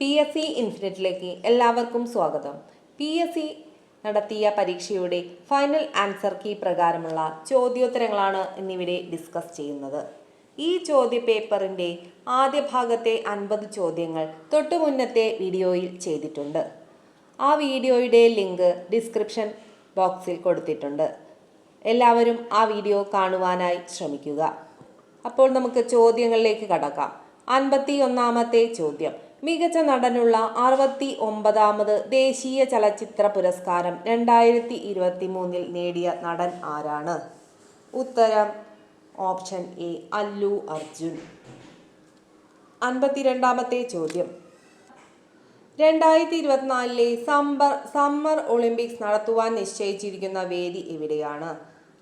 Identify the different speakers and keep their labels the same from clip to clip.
Speaker 1: P S C ഇൻഫിനിറ്റിലേക്ക് എല്ലാവർക്കും സ്വാഗതം. P S C നടത്തിയ പരീക്ഷയുടെ ഫൈനൽ ആൻസർ കീ പ്രകാരമുള്ള ചോദ്യോത്തരങ്ങളാണ് ഇന്നിവിടെ ഡിസ്കസ് ചെയ്യുന്നത്. ഈ ചോദ്യ പേപ്പറിന്റെ ആദ്യ ഭാഗത്തെ അൻപത് ചോദ്യങ്ങൾ തൊട്ടു മുന്നത്തെ വീഡിയോയിൽ ചെയ്തിട്ടുണ്ട്. ആ വീഡിയോയുടെ ലിങ്ക് ഡിസ്ക്രിപ്ഷൻ ബോക്സിൽ കൊടുത്തിട്ടുണ്ട്. എല്ലാവരും ആ വീഡിയോ കാണുവാനായി ശ്രമിക്കുക. അപ്പോൾ നമുക്ക് ചോദ്യങ്ങളിലേക്ക് കടക്കാം. അൻപത്തി ഒന്നാമത്തെ ചോദ്യം. മികച്ച നടനുള്ള അറുപത്തി ഒമ്പതാമത് ദേശീയ ചലച്ചിത്ര പുരസ്കാരം രണ്ടായിരത്തി ഇരുപത്തി മൂന്നിൽ നേടിയ നടൻ ആരാണ്? ഉത്തരം ഓപ്ഷൻ എ അല്ലു അർജുൻ. അൻപത്തിരണ്ടാമത്തെ ചോദ്യം. രണ്ടായിരത്തി ഇരുപത്തിനാലിലെ സമ്പർ സമ്മർ ഒളിമ്പിക്സ് നടത്തുവാൻ നിശ്ചയിച്ചിരിക്കുന്ന വേദി എവിടെയാണ്?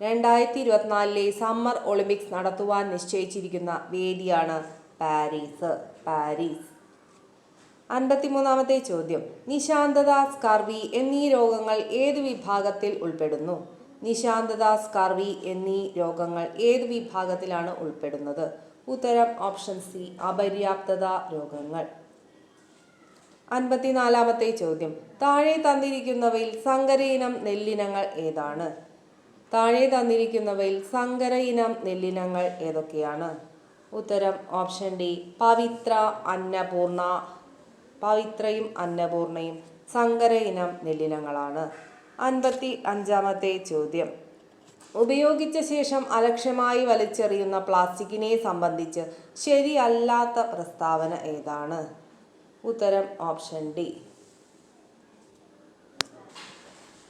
Speaker 1: രണ്ടായിരത്തി ഇരുപത്തിനാലിലെ സമ്മർ ഒളിമ്പിക്സ് നടത്തുവാൻ നിശ്ചയിച്ചിരിക്കുന്ന വേദിയാണ് പാരീസ്. പാരീസ്. അൻപത്തിമൂന്നാമത്തെ ചോദ്യം. നിശാന്തത സ്കർവി എന്നീ രോഗങ്ങൾ ഏത് വിഭാഗത്തിൽ ഉൾപ്പെടുന്നു? നിശാന്തത സ്കർവി എന്നീ രോഗങ്ങൾ ഏത് വിഭാഗത്തിലാണ് ഉൾപ്പെടുന്നത്? ഉത്തരം ഓപ്ഷൻ സി അപര്യാപ്തത രോഗങ്ങൾ. അൻപത്തിനാലാമത്തെ ചോദ്യം. താഴെ തന്നിരിക്കുന്നവയിൽ സങ്കര ഇനം നെല്ലിനങ്ങൾ ഏതാണ്? താഴെ തന്നിരിക്കുന്നവയിൽ സങ്കര ഇനം നെല്ലിനങ്ങൾ ഏതൊക്കെയാണ്? ഉത്തരം ഓപ്ഷൻ ഡി പവിത്ര അന്നപൂർണ പവിത്രയും അന്നപൂർണയും സങ്കര ഇനം നെല്ലിനങ്ങളാണ്. അൻപത്തി അഞ്ചാമത്തെ ചോദ്യം. ഉപയോഗിച്ച ശേഷം അലക്ഷ്യമായി വലിച്ചെറിയുന്ന പ്ലാസ്റ്റിക്കിനെ സംബന്ധിച്ച് ശരിയല്ലാത്ത പ്രസ്താവന ഏതാണ്? ഉത്തരം ഓപ്ഷൻ ഡി.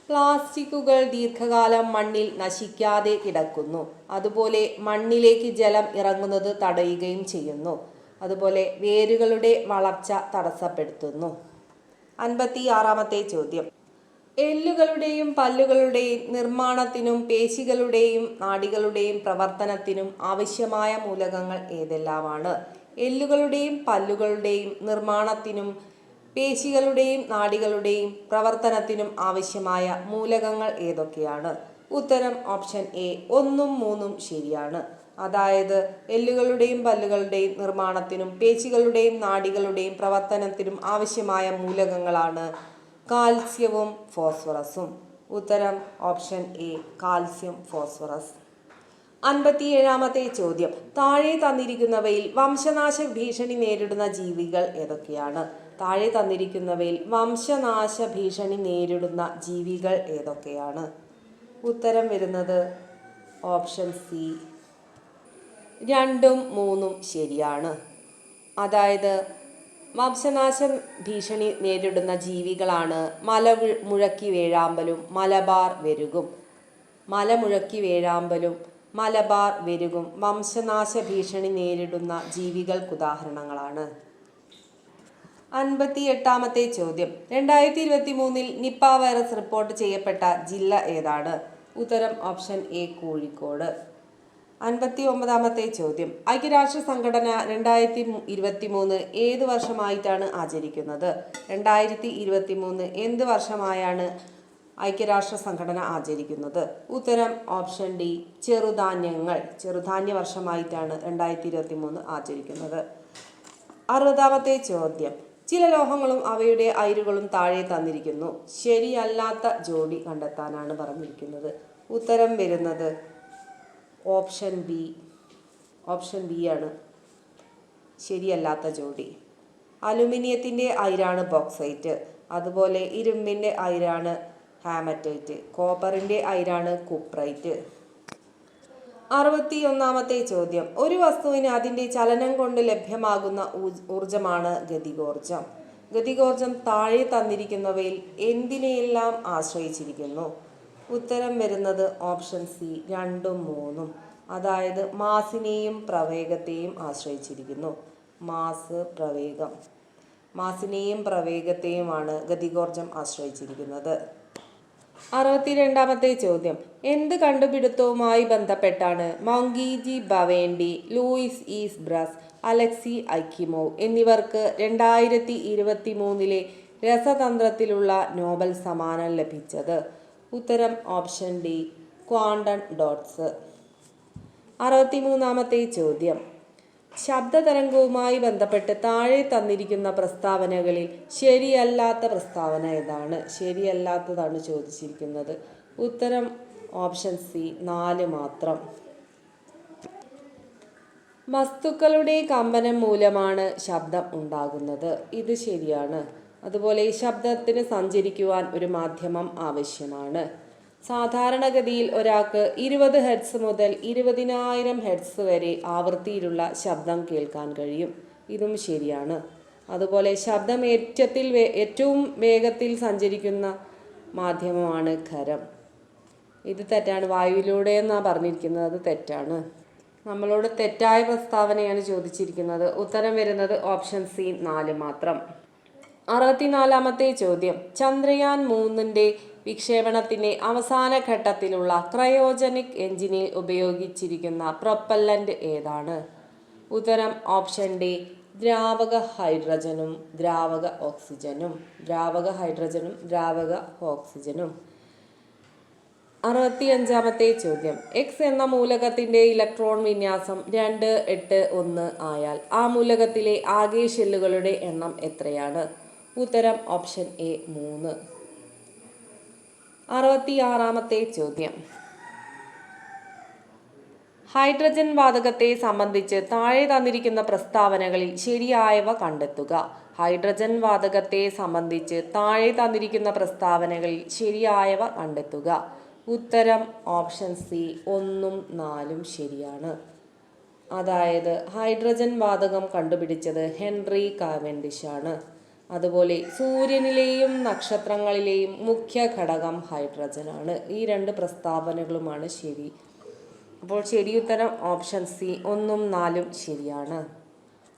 Speaker 1: പ്ലാസ്റ്റിക്കുകൾ ദീർഘകാലം മണ്ണിൽ നശിക്കാതെ കിടക്കുന്നു. അതുപോലെ മണ്ണിലേക്ക് ജലം ഇറങ്ങുന്നത് തടയുകയും ചെയ്യുന്നു. അതുപോലെ വേരുകളുടെ വളർച്ച തടസ്സപ്പെടുത്തുന്നു. അൻപത്തി ആറാമത്തെ ചോദ്യം. എല്ലുകളുടെയും പല്ലുകളുടെയും നിർമ്മാണത്തിനും പേശികളുടെയും നാടികളുടെയും പ്രവർത്തനത്തിനും ആവശ്യമായ മൂലകങ്ങൾ ഏതെല്ലാമാണ്? എല്ലുകളുടെയും പല്ലുകളുടെയും നിർമ്മാണത്തിനും പേശികളുടെയും നാടികളുടെയും പ്രവർത്തനത്തിനും ആവശ്യമായ മൂലകങ്ങൾ ഏതൊക്കെയാണ്? ഉത്തരം ഓപ്ഷൻ എ ഒന്നും മൂന്നും ശരിയാണ്. അതായത് എല്ലുകളുടെയും പല്ലുകളുടെയും നിർമ്മാണത്തിനും പേശികളുടെയും നാഡികളുടെയും പ്രവർത്തനത്തിനും ആവശ്യമായ മൂലകങ്ങളാണ് കാൽസ്യവും ഫോസ്ഫറസും. ഉത്തരം ഓപ്ഷൻ എ കാൽസ്യം ഫോസ്ഫറസ്. അൻപത്തിയേഴാമത്തെ ചോദ്യം. താഴെ തന്നിരിക്കുന്നവയിൽ വംശനാശ ഭീഷണി നേരിടുന്ന ജീവികൾ ഏതൊക്കെയാണ്? താഴെ തന്നിരിക്കുന്നവയിൽ വംശനാശ ഭീഷണി നേരിടുന്ന ജീവികൾ ഏതൊക്കെയാണ്? ഉത്തരം വരുന്നത് ഓപ്ഷൻ സി രണ്ടും മൂന്നും ശരിയാണ്. അതായത് വംശനാശം ഭീഷണി നേരിടുന്ന ജീവികളാണ് മല മുഴക്കി വേഴാമ്പലും മലബാർ വെരുകും. മലമുഴക്കി വേഴാമ്പലും മലബാർ വെരുകും. വംശനാശ ഭീഷണി നേരിടുന്ന ജീവികൾക്കുദാഹരണങ്ങളാണ് അൻപത്തി എട്ടാമത്തെ ചോദ്യം. രണ്ടായിരത്തി ഇരുപത്തി മൂന്നിൽ നിപ്പ വൈറസ് റിപ്പോർട്ട് ചെയ്യപ്പെട്ട ജില്ല ഏതാണ്? ഉത്തരം ഓപ്ഷൻ എ കോഴിക്കോട്. അൻപത്തി ഒമ്പതാമത്തെ ചോദ്യം. ഐക്യരാഷ്ട്ര സംഘടന രണ്ടായിരത്തി ഇരുപത്തി മൂന്ന് ഏത് വർഷമായിട്ടാണ് ആചരിക്കുന്നത്? രണ്ടായിരത്തി ഇരുപത്തി മൂന്ന് എന്ത് വർഷമായാണ് ഐക്യരാഷ്ട്ര സംഘടന ആചരിക്കുന്നത്? ഉത്തരം ഓപ്ഷൻ ഡി ചെറുധാന്യങ്ങൾ. ചെറുധാന്യ വർഷമായിട്ടാണ് രണ്ടായിരത്തി ഇരുപത്തി മൂന്ന് ആചരിക്കുന്നത്. അറുപതാമത്തെ ചോദ്യം. ചില ലോഹങ്ങളും അവയുടെ അയിരുകളും താഴെ തന്നിരിക്കുന്നു. ശരിയല്ലാത്ത ജോഡി കണ്ടെത്താനാണ് പറഞ്ഞിരിക്കുന്നത്. ഉത്തരം വരുന്നത് ഓപ്ഷൻ ബി ഓപ്ഷൻ ബി ആണ്. ശരിയല്ലാത്ത ജോഡി. അലുമിനിയത്തിന്റെ അയിരാണ് ബോക്സൈറ്റ്. അതുപോലെ ഇരുമ്പിന്റെ അയിരാണ് ഹാമറ്റൈറ്റ്. കോപ്പറിന്റെ അയിരാണ് കുപ്രൈറ്റ്. അറുപത്തി ഒന്നാമത്തെ ചോദ്യം. ഒരു വസ്തുവിന് അതിന്റെ ചലനം കൊണ്ട് ലഭ്യമാകുന്ന ഊർജമാണ് ഗതികോർജം ഗതികോർജം താഴെ തന്നിരിക്കുന്നവയിൽ എന്തിനെയെല്ലാം ആശ്രയിച്ചിരിക്കുന്നു? ഉത്തരം വരുന്നത് ഓപ്ഷൻ സി രണ്ടും മൂന്നും. അതായത് മാസിനെയും പ്രവേഗത്തെയും ആശ്രയിച്ചിരിക്കുന്നു. മാസ് പ്രവേഗം. മാസിനെയും പ്രവേഗത്തെയുമാണ് ഗതികോർജം ആശ്രയിച്ചിരിക്കുന്നത്. അറുപത്തിരണ്ടാമത്തെ ചോദ്യം. എന്ത് കണ്ടുപിടുത്തവുമായി ബന്ധപ്പെട്ടാണ് Moungi Bawendi Louis E Brus Alexei Ekimov എന്നിവർക്ക് രണ്ടായിരത്തി ഇരുപത്തി മൂന്നിലെ രസതന്ത്രത്തിലുള്ള നോബൽ സമ്മാനം ലഭിച്ചത്? ഉത്തരം ഓപ്ഷൻ ഡി ക്വാണ്ടൺ ഡോട്ട്സ്. അറുപത്തിമൂന്നാമത്തെ ചോദ്യം. ശബ്ദതരംഗവുമായി ബന്ധപ്പെട്ട് താഴെ തന്നിരിക്കുന്ന പ്രസ്താവനകളിൽ ശരിയല്ലാത്ത പ്രസ്താവന ഏതാണ്? ശരിയല്ലാത്തതാണ് ചോദിച്ചിരിക്കുന്നത്. ഉത്തരം ഓപ്ഷൻ സി നാല് മാത്രം. വസ്തുക്കളുടെ കമ്പനം മൂലമാണ് ശബ്ദം ഉണ്ടാകുന്നത്. ഇത് ശരിയാണ്. അതുപോലെ ശബ്ദത്തിന് സഞ്ചരിക്കുവാൻ ഒരു മാധ്യമം ആവശ്യമാണ്. സാധാരണഗതിയിൽ ഒരാൾക്ക് ഇരുപത് ഹെഡ്സ് മുതൽ ഇരുപതിനായിരം ഹെഡ്സ് വരെ ആവൃത്തിയിലുള്ള ശബ്ദം കേൾക്കാൻ കഴിയും. ഇതും ശരിയാണ്. അതുപോലെ ശബ്ദം ഏറ്റത്തിൽ വേ- ഏറ്റവും വേഗത്തിൽ സഞ്ചരിക്കുന്ന മാധ്യമമാണ് ഖരം. ഇത് തെറ്റാണ്. വായുവിലൂടെ എന്നാണ് പറഞ്ഞിരിക്കുന്നത്? അത് തെറ്റാണ്. നമ്മളോട് തെറ്റായ പ്രസ്താവനയാണ് ചോദിച്ചിരിക്കുന്നത്. ഉത്തരം വരുന്നത് ഓപ്ഷൻ സി നാല് മാത്രം. അറുപത്തിനാലാമത്തെ ചോദ്യം. ചന്ദ്രയാൻ മൂന്നിന്റെ വിക്ഷേപണത്തിന്റെ അവസാന ഘട്ടത്തിലുള്ള ക്രയോജനിക് എഞ്ചിനിൽ ഉപയോഗിച്ചിരിക്കുന്ന പ്രൊപ്പല്ലന്റ് ഏതാണ്? ഉത്തരം ഓപ്ഷൻ ഡി ദ്രാവക ഹൈഡ്രജനും ദ്രാവക ഓക്സിജനും. ദ്രാവക ഹൈഡ്രജനും ദ്രാവക ഓക്സിജനും. അറുപത്തിയഞ്ചാമത്തെ ചോദ്യം. എക്സ് എന്ന മൂലകത്തിന്റെ ഇലക്ട്രോൺ വിന്യാസം രണ്ട് എട്ട് ഒന്ന് ആയാൽ ആ മൂലകത്തിലെ ആകെ ഷെല്ലുകളുടെ എണ്ണം എത്രയാണ്? ഉത്തരം ഓപ്ഷൻ എ മൂന്ന്. അറുപത്തിയാറാമത്തെ ചോദ്യം. ഹൈഡ്രജൻ വാതകത്തെ സംബന്ധിച്ച് താഴെ തന്നിരിക്കുന്ന പ്രസ്താവനകളിൽ ശരിയായവ കണ്ടെത്തുക. ഹൈഡ്രജൻ വാതകത്തെ സംബന്ധിച്ച് താഴെ തന്നിരിക്കുന്ന പ്രസ്താവനകളിൽ ശരിയായവ കണ്ടെത്തുക. ഉത്തരം ഓപ്ഷൻ സി ഒന്നും നാലും ശരിയാണ്. അതായത് ഹൈഡ്രജൻ വാതകം കണ്ടുപിടിച്ചത് ഹെൻറി കാവൻഡിഷ് ആണ് അതുപോലെ സൂര്യനിലെയും നക്ഷത്രങ്ങളിലെയും മുഖ്യ ഘടകം ഹൈഡ്രജൻ ആണ് ഈ രണ്ട് പ്രസ്താവനകളുമാണ് ശരി. അപ്പോൾ ശരിയുത്തരം ഓപ്ഷൻ സി ഒന്നും നാലും ശരിയാണ്.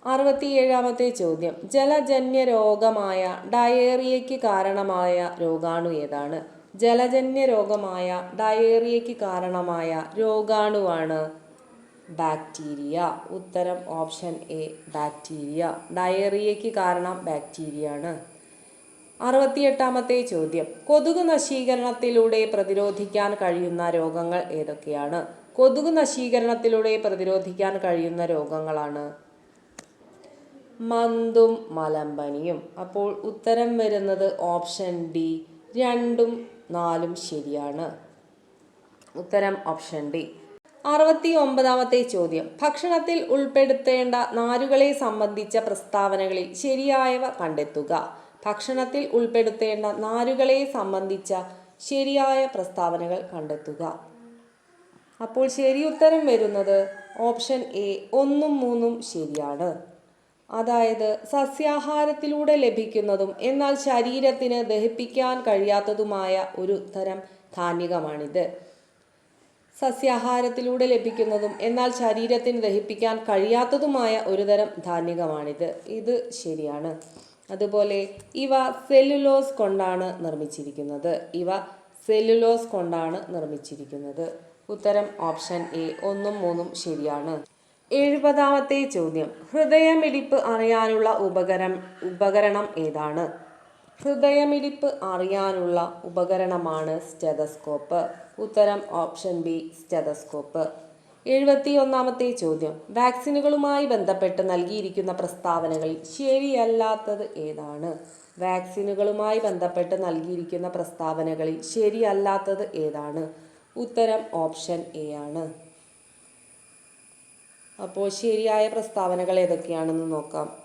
Speaker 1: അറുപത്തിയേഴാമത്തെ ചോദ്യം. ജലജന്യ രോഗമായ ഡയേറിയയ്ക്ക് കാരണമായ രോഗാണു ഏതാണ്? ജലജന്യ രോഗമായ ഡയേറിയയ്ക്ക് കാരണമായ രോഗാണുവാണ് ബാക്ടീരിയ. ഉത്തരം ഓപ്ഷൻ എ ബാക്ടീരിയ. ഡയറിയയ്ക്ക് കാരണം ബാക്ടീരിയ ആണ് അറുപത്തിയെട്ടാമത്തെ ചോദ്യം. കൊതുക് നശീകരണത്തിലൂടെ പ്രതിരോധിക്കാൻ കഴിയുന്ന രോഗങ്ങൾ ഏതൊക്കെയാണ്? കൊതുക് നശീകരണത്തിലൂടെ പ്രതിരോധിക്കാൻ കഴിയുന്ന രോഗങ്ങളാണ് മന്തും മലമ്പനിയും. അപ്പോൾ ഉത്തരം വരുന്നത് ഓപ്ഷൻ ഡി രണ്ടും നാലും ശരിയാണ്. ഉത്തരം ഓപ്ഷൻ ഡി. അറുപത്തി ഒമ്പതാമത്തെ ചോദ്യം. ഭക്ഷണത്തിൽ ഉൾപ്പെടുത്തേണ്ട നാരുകളെ സംബന്ധിച്ച പ്രസ്താവനകളിൽ ശരിയായവ കണ്ടെത്തുക. ഭക്ഷണത്തിൽ ഉൾപ്പെടുത്തേണ്ട നാരുകളെ സംബന്ധിച്ച ശരിയായ പ്രസ്താവനകൾ കണ്ടെത്തുക. അപ്പോൾ ശരി ഉത്തരം വരുന്നത് ഓപ്ഷൻ എ ഒന്നും മൂന്നും ശരിയാണ്. അതായത് സസ്യാഹാരത്തിലൂടെ ലഭിക്കുന്നതും എന്നാൽ ശരീരത്തിന് ദഹിപ്പിക്കാൻ കഴിയാത്തതുമായ ഒരു തരം ധാന്യകമാണിത്. സസ്യാഹാരത്തിലൂടെ ലഭിക്കുന്നതും എന്നാൽ ശരീരത്തിന് ദഹിപ്പിക്കാൻ കഴിയാത്തതുമായ ഒരു തരം ധാന്യകമാണിത്. ഇത് ശരിയാണ്. അതുപോലെ ഇവ സെല്ലുലോസ് കൊണ്ടാണ് നിർമ്മിച്ചിരിക്കുന്നത്. ഇവ സെല്ലുലോസ് കൊണ്ടാണ് നിർമ്മിച്ചിരിക്കുന്നത്. ഉത്തരം ഓപ്ഷൻ എ. ഒന്നും മൂന്നും ശരിയാണ്. എഴുപതാമത്തെ ചോദ്യം. ഹൃദയമിടിപ്പ് അറിയാനുള്ള ഉപകരം ഉപകരണം ഏതാണ്? ഹൃദയമിടിപ്പ് അറിയാനുള്ള ഉപകരണമാണ് സ്റ്റെതസ്കോപ്പ്. ഉത്തരം ഓപ്ഷൻ ബി സ്റ്റെതസ്കോപ്പ്. എഴുപത്തി ഒന്നാമത്തെ ചോദ്യം. വാക്സിനുകളുമായി ബന്ധപ്പെട്ട് നൽകിയിരിക്കുന്ന പ്രസ്താവനകളിൽ ശരിയല്ലാത്തത് ഏതാണ്? വാക്സിനുകളുമായി ബന്ധപ്പെട്ട് നൽകിയിരിക്കുന്ന പ്രസ്താവനകളിൽ ശരിയല്ലാത്തത് ഏതാണ്? ഉത്തരം ഓപ്ഷൻ എ ആണ്. അപ്പോൾ ശരിയായ പ്രസ്താവനകൾ ഏതൊക്കെയാണെന്ന് നോക്കാം.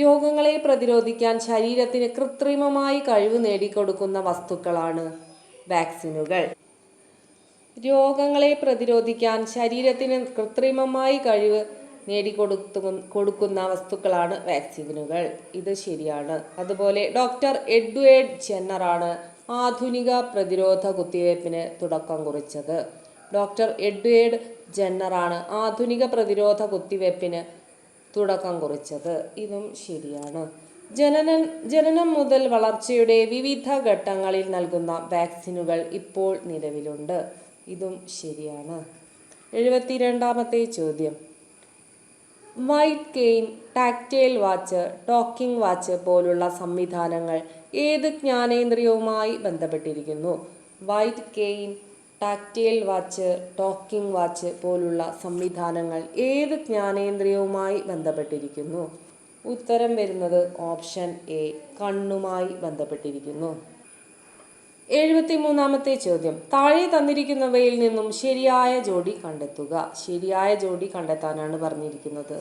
Speaker 1: രോഗങ്ങളെ പ്രതിരോധിക്കാൻ ശരീരത്തിന് കൃത്രിമമായി കഴിവ് നേടിക്കൊടുക്കുന്ന വസ്തുക്കളാണ് വാക്സിനുകൾ. രോഗങ്ങളെ പ്രതിരോധിക്കാൻ ശരീരത്തിന് കൃത്രിമമായി കഴിവ് നേടിക്കൊടുത്തു കൊടുക്കുന്ന വസ്തുക്കളാണ് വാക്സിനുകൾ. ഇത് ശരിയാണ്. അതുപോലെ ഡോക്ടർ എഡ്വേർഡ് ജെന്നറാണ് ആധുനിക പ്രതിരോധ കുത്തിവയ്പ്പിന് തുടക്കം കുറിച്ചത്. ഡോക്ടർ എഡ്വേർഡ് ജെന്നറാണ് ആധുനിക പ്രതിരോധ കുത്തിവയ്പ്പിന് തുടക്കം കുറിച്ചത്. ഇതും ശരിയാണ്. ജനനം ജനനം മുതൽ വളർച്ചയുടെ വിവിധ ഘട്ടങ്ങളിൽ നൽകുന്ന വാക്സിനുകൾ ഇപ്പോൾ നിലവിലുണ്ട്. ഇതും ശരിയാണ്. എഴുപത്തിരണ്ടാമത്തെ ചോദ്യം. White cane tactile watch talking watch പോലുള്ള സംവിധാനങ്ങൾ ഏത് ജ്ഞാനേന്ദ്രിയവുമായി ബന്ധപ്പെട്ടിരിക്കുന്നു? White cane tactile watch talking watch പോലുള്ള സംവിധാനങ്ങൾ ഏത് ജ്ഞാനേന്ദ്രിയവുമായി ബന്ധപ്പെട്ടിരിക്കുന്നു? ഉത്തരം വരുന്നത് ഓപ്ഷൻ എ കണ്ണുമായി ബന്ധപ്പെട്ടിരിക്കുന്നു. എഴുപത്തി മൂന്നാമത്തെ ചോദ്യം. താഴെ തന്നിരിക്കുന്നവയിൽ നിന്നും ശരിയായ ജോഡി കണ്ടെത്തുക. ശരിയായ ജോഡി കണ്ടെത്താനാണ് പറഞ്ഞിരിക്കുന്നത്.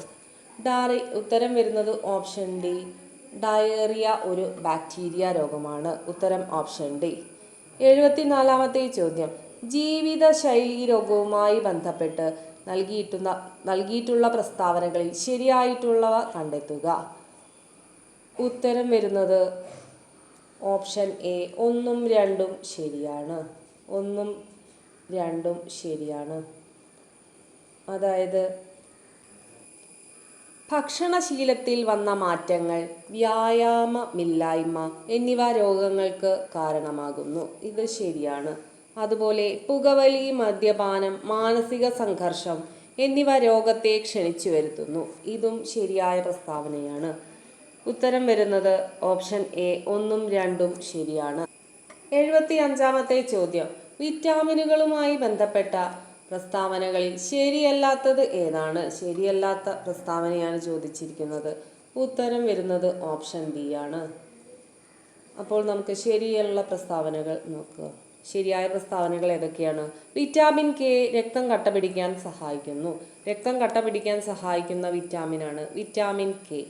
Speaker 1: ഡാറി ഉത്തരം വരുന്നത് ഓപ്ഷൻ ഡി. ഡയറിയ ഒരു ബാക്ടീരിയ രോഗമാണ്. ഉത്തരം ഓപ്ഷൻ ഡി. എഴുപത്തിനാലാമത്തെ ചോദ്യം. ജീവിതശൈലി രോഗവുമായി ബന്ധപ്പെട്ട് നൽകിയിട്ടുന്ന നൽകിയിട്ടുള്ള പ്രസ്താവനകളിൽ ശരിയായിട്ടുള്ളവ കണ്ടെത്തുക. ഉത്തരം വരുന്നത് ഓപ്ഷൻ എ ഒന്നും രണ്ടും ശരിയാണ്. ഒന്നും രണ്ടും ശരിയാണ്. അതായത് ഭക്ഷണശീലത്തിൽ വന്ന മാറ്റങ്ങൾ വ്യായാമമില്ലായ്മ എന്നിവ രോഗങ്ങൾക്ക് കാരണമാകുന്നു. ഇത് ശരിയാണ്. അതുപോലെ പുകവലി മദ്യപാനം മാനസിക സംഘർഷം എന്നിവ രോഗത്തെ ക്ഷണിച്ചു വരുത്തുന്നു. ഇതും ശരിയായ പ്രസ്താവനയാണ്. ഉത്തരം വരുന്നത് ഓപ്ഷൻ എ ഒന്നും രണ്ടും ശരിയാണ്. എഴുപത്തി അഞ്ചാമത്തെ ചോദ്യം. വിറ്റാമിനുകളുമായി ബന്ധപ്പെട്ട പ്രസ്താവനകളിൽ ശരിയല്ലാത്തത് ഏതാണ്? ശരിയല്ലാത്ത പ്രസ്താവനയാണ് ചോദിച്ചിരിക്കുന്നത്. ഉത്തരം വരുന്നത് ഓപ്ഷൻ ബി ആണ്. അപ്പോൾ നമുക്ക് ശരിയുള്ള പ്രസ്താവനകൾ നോക്കുക. ശരിയായ പ്രസ്താവനകൾ ഏതൊക്കെയാണ്? വിറ്റാമിൻ കെ രക്തം കട്ട പിടിക്കാൻ സഹായിക്കുന്നു. രക്തം കട്ട പിടിക്കാൻ സഹായിക്കുന്ന വിറ്റാമിനാണ് വിറ്റാമിൻ കെ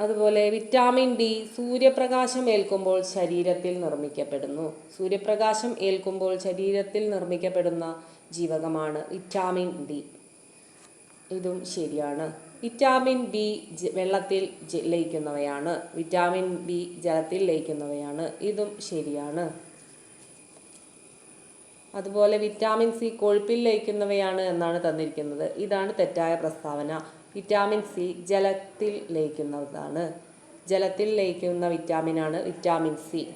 Speaker 1: അതുപോലെ വിറ്റാമിൻ ഡി സൂര്യപ്രകാശം ഏൽക്കുമ്പോൾ ശരീരത്തിൽ നിർമ്മിക്കപ്പെടുന്നു. സൂര്യപ്രകാശം ഏൽക്കുമ്പോൾ ശരീരത്തിൽ നിർമ്മിക്കപ്പെടുന്ന ജീവകമാണ് വിറ്റാമിൻ ഡി ഇതും ശരിയാണ്. വിറ്റാമിൻ ബി വെള്ളത്തിൽ ലയിക്കുന്നവയാണ്. വിറ്റാമിൻ ബി ജലത്തിൽ ലയിക്കുന്നവയാണ്. ഇതും ശരിയാണ്. അതുപോലെ വിറ്റാമിൻ സി കൊഴുപ്പിൽ ലയിക്കുന്നവയാണ് എന്നാണ് തന്നിരിക്കുന്നത്. ഇതാണ് തെറ്റായ പ്രസ്താവന. വിറ്റാമിൻ സി ജലത്തിൽ ലയിക്കുന്നതാണ്. ജലത്തിൽ ലയിക്കുന്ന വിറ്റാമിനാണ് വിറ്റാമിൻ സി.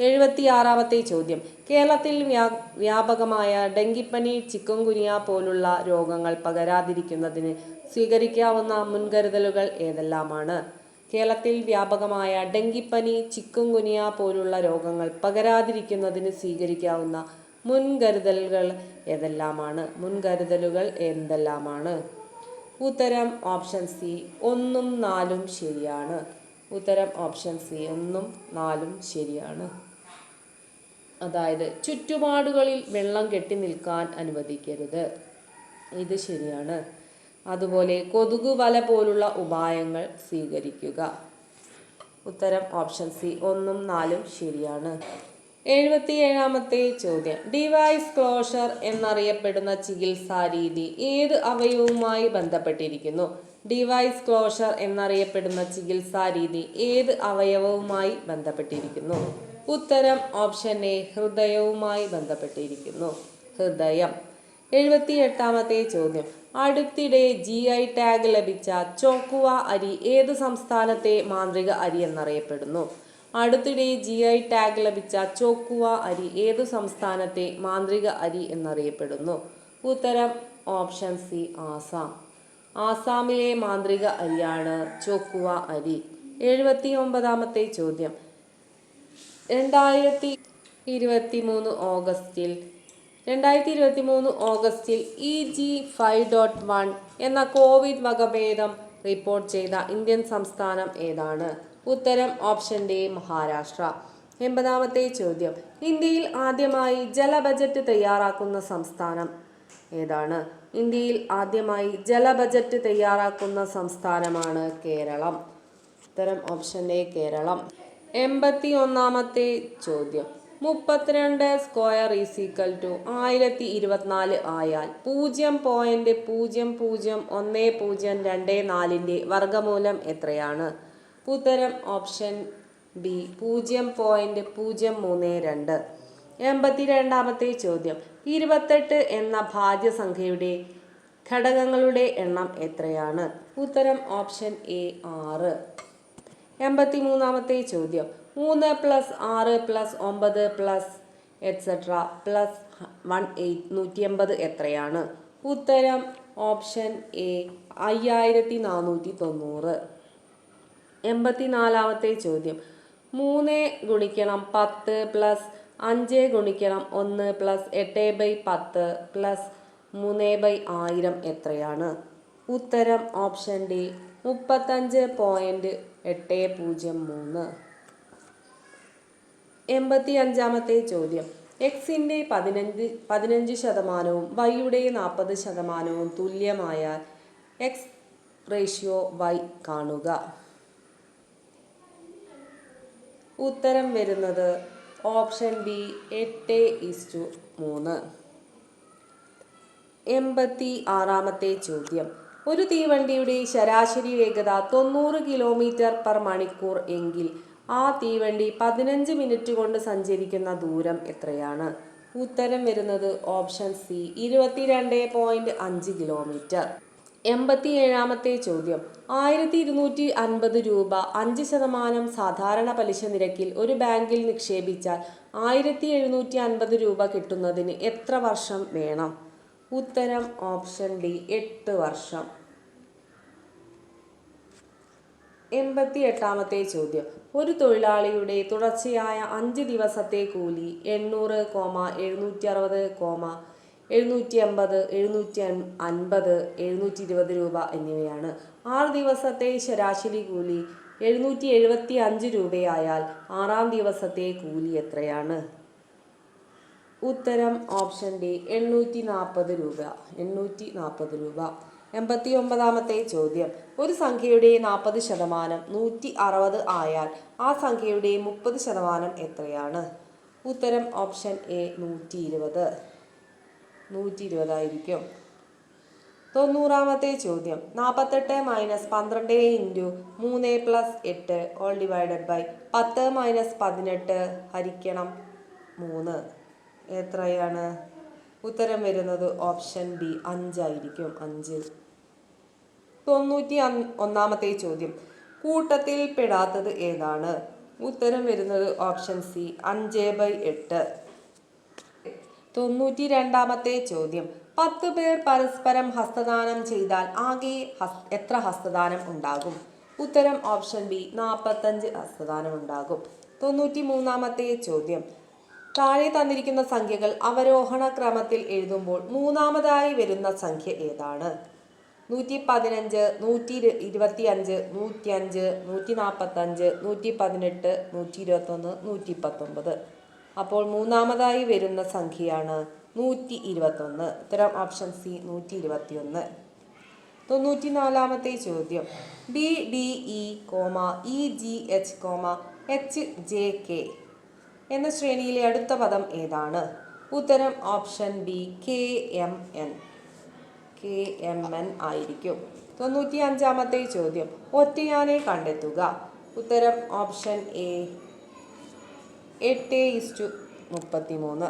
Speaker 1: എഴുപത്തി ആറാമത്തെ ചോദ്യം. കേരളത്തിൽ വ്യാ വ്യാപകമായ ഡെങ്കിപ്പനി ചിക്കൻഗുനിയ പോലുള്ള രോഗങ്ങൾ പകരാതിരിക്കുന്നതിന് സ്വീകരിക്കാവുന്ന മുൻകരുതലുകൾ ഏതെല്ലാമാണ്? കേരളത്തിൽ വ്യാപകമായ ഡെങ്കിപ്പനി ചിക്കൻകുനിയ പോലുള്ള രോഗങ്ങൾ പകരാതിരിക്കുന്നതിന് സ്വീകരിക്കാവുന്ന മുൻകരുതലുകൾ ഏതെല്ലാമാണ്? മുൻകരുതലുകൾ എന്തെല്ലാമാണ്? ഉത്തരം ഓപ്ഷൻ സി ഒന്നും നാലും ശരിയാണ്. ഉത്തരം ഓപ്ഷൻ സി ഒന്നും നാലും ശരിയാണ്. അതായത് ചുറ്റുപാടുകളിൽ വെള്ളം കെട്ടി നിൽക്കാൻ അനുവദിക്കരുത്. ഇത് ശരിയാണ്. അതുപോലെ കൊതുക് വല പോലുള്ള ഉപായങ്ങൾ സ്വീകരിക്കുക. ഉത്തരം ഓപ്ഷൻ സി. ഒന്നും നാലും ശരിയാണ്. എഴുപത്തി ഏഴാമത്തെ ചോദ്യം. ഡിവൈസ് ക്ലോഷർ എന്നറിയപ്പെടുന്ന ചികിത്സാ രീതി ഏത് അവയവുമായി ബന്ധപ്പെട്ടിരിക്കുന്നു? ഡിവൈസ് ക്ലോഷർ എന്നറിയപ്പെടുന്ന ചികിത്സാ രീതി ഏത് അവയവവുമായി ബന്ധപ്പെട്ടിരിക്കുന്നു? ഉത്തരം ഓപ്ഷൻ എ ഹൃദയവുമായി ബന്ധപ്പെട്ടിരിക്കുന്നു. ഹൃദയം. എഴുപത്തി എട്ടാമത്തെ ചോദ്യം. അടുത്തിടെ ജി ഐ ടാഗ് ലഭിച്ച ചോക്കുവ അരി ഏത് സംസ്ഥാനത്തെ മാന്ത്രിക അരി എന്നറിയപ്പെടുന്നു? അടുത്തിടെ ജി ഐ ടാഗ് ലഭിച്ച ചോക്കുവ അരി ഏത് സംസ്ഥാനത്തെ മാന്ത്രിക അരി എന്നറിയപ്പെടുന്നു? ഉത്തരം ഓപ്ഷൻ സി ആസാം. ആസാമിലെ മാന്ത്രിക അരിയാണ് ചോക്കുവ അരി. എഴുപത്തി ഒമ്പതാമത്തെ ചോദ്യം. രണ്ടായിരത്തി ഇരുപത്തി മൂന്ന് ഓഗസ്റ്റിൽ രണ്ടായിരത്തി ഇരുപത്തി മൂന്ന് ഓഗസ്റ്റിൽ E G five dot one എന്ന കോവിഡ് വകഭേദം റിപ്പോർട്ട് ചെയ്ത ഇന്ത്യൻ സംസ്ഥാനം ഏതാണ്? ഉത്തരം ഓപ്ഷൻ ഡി മഹാരാഷ്ട്ര. എൺപതാമത്തെ ചോദ്യം. ഇന്ത്യയിൽ ആദ്യമായി ജല ബജറ്റ് തയ്യാറാക്കുന്ന സംസ്ഥാനം ഏതാണ്? ഇന്ത്യയിൽ ആദ്യമായി ജല ബജറ്റ് തയ്യാറാക്കുന്ന സംസ്ഥാനമാണ് കേരളം. ഉത്തരം ഓപ്ഷൻ എ കേരളം. എൺപത്തി ഒന്നാമത്തെ ചോദ്യം. മുപ്പത്തിരണ്ട് സ്ക്വയർ ഈസ് ഈക്വൽ ടു ആയിരത്തി ഇരുപത്തിനാല് ആയാൽ പൂജ്യം പോയിന്റ് പൂജ്യം പൂജ്യം ഒന്ന് പൂജ്യം രണ്ട് നാലിന്റെ വർഗമൂലം എത്രയാണ്? ഉത്തരം ഓപ്ഷൻ ബി പൂജ്യം പോയിന്റ് പൂജ്യം മൂന്ന് രണ്ട്. എൺപത്തി രണ്ടാമത്തെ ചോദ്യം. ഇരുപത്തെട്ട് എന്ന ഭാജ്യസംഖ്യയുടെ ഘടകങ്ങളുടെ എണ്ണം എത്രയാണ്? ഉത്തരം ഓപ്ഷൻ എ ആറ്. എൺപത്തി മൂന്നാമത്തെ ചോദ്യം. മൂന്ന് പ്ലസ് ആറ് പ്ലസ് ഒമ്പത് plus etcetera plus one eight നൂറ്റി എൺപത് എത്രയാണ്? ഉത്തരം ഓപ്ഷൻ എ അയ്യായിരത്തി നാനൂറ്റി തൊണ്ണൂറ് എൺപത്തി നാലാമത്തെ ചോദ്യം. മൂന്ന് ഗുണിക്കണം പത്ത് പ്ലസ് അഞ്ച് ഗുണിക്കണം ഒന്ന് പ്ലസ് എട്ട് ബൈ പത്ത് പ്ലസ് മൂന്ന് ബൈ ആയിരം എത്രയാണ്? ഉത്തരം ഓപ്ഷൻ ഡി മുപ്പത്തഞ്ച് പോയിന്റ് എട്ട് പൂജ്യം മൂന്ന്. എൺപത്തി അഞ്ചാമത്തെ ചോദ്യം. എക്സിന്റെ പതിനഞ്ച് പതിനഞ്ച് ശതമാനവും വൈയുടെ നാൽപ്പത് ശതമാനവും തുല്യമായാൽ എക്സ് റേഷ്യോ വൈ കാണുക. ഉത്തരം വരുന്നത് ഓപ്ഷൻ ബി എട്ട് ഇസ്റ്റു മൂന്ന്. എൺപത്തി ആറാമത്തെ ചോദ്യം. ഒരു തീവണ്ടിയുടെ ശരാശരി വേഗത തൊണ്ണൂറ് കിലോമീറ്റർ പെർ മണിക്കൂർ എങ്കിൽ ആ തീവണ്ടി പതിനഞ്ച് മിനിറ്റ് കൊണ്ട് സഞ്ചരിക്കുന്ന ദൂരം എത്രയാണ്? ഉത്തരം വരുന്നത് ഓപ്ഷൻ സി ഇരുപത്തിരണ്ട് പോയിന്റ് അഞ്ച് കിലോമീറ്റർ. എൺപത്തി ഏഴാമത്തെ ചോദ്യം. ആയിരത്തി ഇരുന്നൂറ്റി അൻപത് രൂപ അഞ്ച് ശതമാനം സാധാരണ പലിശ നിരക്കിൽ ഒരു ബാങ്കിൽ നിക്ഷേപിച്ചാൽ ആയിരത്തി എഴുന്നൂറ്റി അൻപത് രൂപ കിട്ടുന്നതിന് എത്ര വർഷം വേണം? ഉത്തരം ഓപ്ഷൻ ഡി എട്ട് വർഷം. എൺപത്തി എട്ടാമത്തെ ചോദ്യം. ഒരു തൊഴിലാളിയുടെ തുടർച്ചയായ അഞ്ച് ദിവസത്തെ കൂലി എണ്ണൂറ് കോമ എഴുന്നൂറ്റി അറുപത് കോമ എഴുന്നൂറ്റി അമ്പത് എഴുന്നൂറ്റി അൻപത് എഴുന്നൂറ്റി ഇരുപത് രൂപ എന്നിവയാണ്. ആറ് ദിവസത്തെ ശരാശരി കൂലി എഴുന്നൂറ്റി എഴുപത്തി അഞ്ച് രൂപയായാൽ ആറാം ദിവസത്തെ കൂലി എത്രയാണ്? ഉത്തരം ഓപ്ഷൻ ഡി എണ്ണൂറ്റി നാൽപ്പത് രൂപ. എണ്ണൂറ്റി നാൽപ്പത് രൂപ. എൺപത്തി ഒമ്പതാമത്തെ ചോദ്യം. ഒരു സംഖ്യയുടെ നാൽപ്പത് ശതമാനം നൂറ്റി അറുപത് ആയാൽ ആ സംഖ്യയുടെ മുപ്പത് ശതമാനം എത്രയാണ്? ഉത്തരം ഓപ്ഷൻ എ നൂറ്റി ഇരുപത് നൂറ്റി ഇരുപതായിരിക്കും തൊണ്ണൂറാമത്തെ ചോദ്യം. നാൽപ്പത്തെട്ട് മൈനസ് പന്ത്രണ്ട് ഇന്റു മൂന്ന് പ്ലസ് എട്ട് ഓൾ ഡിവൈഡഡ് ബൈ പത്ത് മൈനസ് പതിനെട്ട് ഹരിക്കണം മൂന്ന്. എത്രയാണ്? ഉത്തരം വരുന്നത് ഓപ്ഷൻ ബി അഞ്ചായിരിക്കും. അഞ്ച് തൊണ്ണൂറ്റി ഒന്നാമത്തെ ചോദ്യം. കൂട്ടത്തിൽ പെടാത്തത് ഏതാണ്? ഉത്തരം വരുന്നത് ഓപ്ഷൻ സി അഞ്ച് ബൈ എട്ട്. തൊണ്ണൂറ്റി രണ്ടാമത്തെ ചോദ്യം. പത്ത് പേർ പരസ്പരം ഹസ്തദാനം ചെയ്താൽ ആകെ എത്ര ഹസ്തദാനം ഉണ്ടാകും? ഉത്തരം ഓപ്ഷൻ ബി നാൽപ്പത്തഞ്ച് ഹസ്തദാനം ഉണ്ടാകും. തൊണ്ണൂറ്റി മൂന്നാമത്തെ ചോദ്യം. താഴെ തന്നിരിക്കുന്ന സംഖ്യകൾ അവരോഹണ ക്രമത്തിൽ എഴുതുമ്പോൾ മൂന്നാമതായി വരുന്ന സംഖ്യ ഏതാണ്? നൂറ്റി പതിനഞ്ച് നൂറ്റി ഇരു- ഇരുപത്തി അഞ്ച് നൂറ്റി അഞ്ച് നൂറ്റി നാൽപ്പത്തഞ്ച് നൂറ്റി പതിനെട്ട് നൂറ്റി ഇരുപത്തൊന്ന് നൂറ്റി പത്തൊമ്പത് അപ്പോൾ മൂന്നാമതായി വരുന്ന സംഖ്യയാണ് നൂറ്റി ഇരുപത്തൊന്ന് ഉത്തരം ഓപ്ഷൻ സി നൂറ്റി ഇരുപത്തിയൊന്ന് തൊണ്ണൂറ്റി നാലാമത്തെ ചോദ്യം. B D E comma E G H comma H J K എന്ന ശ്രേണിയിലെ അടുത്ത പദം ഏതാണ്? ഉത്തരം option B K M N. K M N ആയിരിക്കും. തൊണ്ണൂറ്റി അഞ്ചാമത്തെ ചോദ്യം. ഒറ്റയാനെ കണ്ടെത്തുക. ഉത്തരം ഓപ്ഷൻ എ എട്ട് ഇസ്റ്റു മുപ്പത്തി മൂന്ന്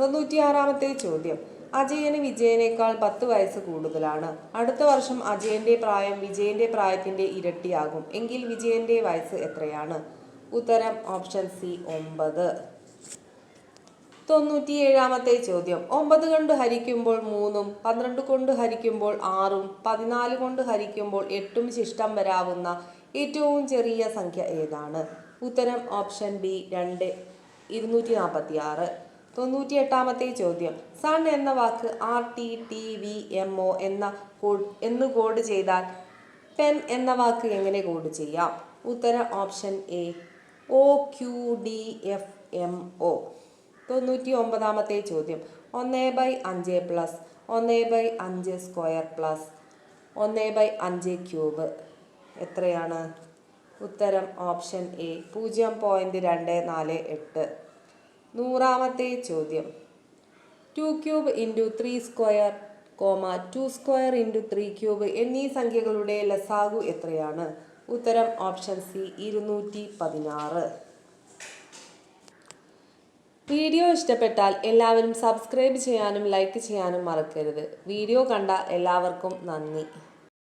Speaker 1: തൊണ്ണൂറ്റിയാറാമത്തെ ചോദ്യം. അജയന് വിജയനേക്കാൾ പത്ത് വയസ്സ് കൂടുതലാണ്. അടുത്ത വർഷം അജയന്റെ പ്രായം വിജയന്റെ പ്രായത്തിന്റെ ഇരട്ടിയാകും. എങ്കിൽ വിജയന്റെ വയസ്സ് എത്രയാണ്? ഉത്തരം ഓപ്ഷൻ സി ഒമ്പത്. തൊണ്ണൂറ്റിയേഴാമത്തെ ചോദ്യം. ഒമ്പത് കൊണ്ട് ഹരിക്കുമ്പോൾ മൂന്നും പന്ത്രണ്ട് കൊണ്ട് ഹരിക്കുമ്പോൾ ആറും പതിനാല് കൊണ്ട് ഹരിക്കുമ്പോൾ എട്ടും ശിഷ്ടം വരാവുന്ന ഏറ്റവും ചെറിയ സംഖ്യ ഏതാണ്? ഉത്തരം ഓപ്ഷൻ ബി രണ്ട് ഇരുന്നൂറ്റി നാൽപ്പത്തി ആറ് തൊണ്ണൂറ്റി എട്ടാമത്തെ ചോദ്യം. സൺ എന്ന വാക്ക് R T T V M O എന്ന കോഡ് എന്ന് കോഡ് ചെയ്താൽ പെൻ എന്ന വാക്ക് എങ്ങനെ കോഡ് ചെയ്യാം? ഉത്തരം option A O Q D F M O തൊണ്ണൂറ്റി ഒമ്പതാമത്തെ ചോദ്യം. ഒന്ന് ബൈ അഞ്ച് പ്ലസ് ഒന്ന് ബൈ അഞ്ച് സ്ക്വയർ പ്ലസ് ഒന്ന് ബൈ അഞ്ച് ക്യൂബ്. എത്രയാണ്? ഉത്തരം ഓപ്ഷൻ എ പൂജ്യം പോയിന്റ് രണ്ട് നാല് എട്ട്. നൂറാമത്തെ ചോദ്യം. Two cube into three square comma two square into three cube എന്നീ സംഖ്യകളുടെ ലസാഗു എത്രയാണ്? ഉത്തരം ഓപ്ഷൻ സി ഇരുന്നൂറ്റി പതിനാറ് വീഡിയോ ഇഷ്ടപ്പെട്ടാൽ എല്ലാവരും സബ്സ്ക്രൈബ് ചെയ്യാനും ലൈക്ക് ചെയ്യാനും മറക്കരുത്. വീഡിയോ കണ്ട എല്ലാവർക്കും നന്ദി.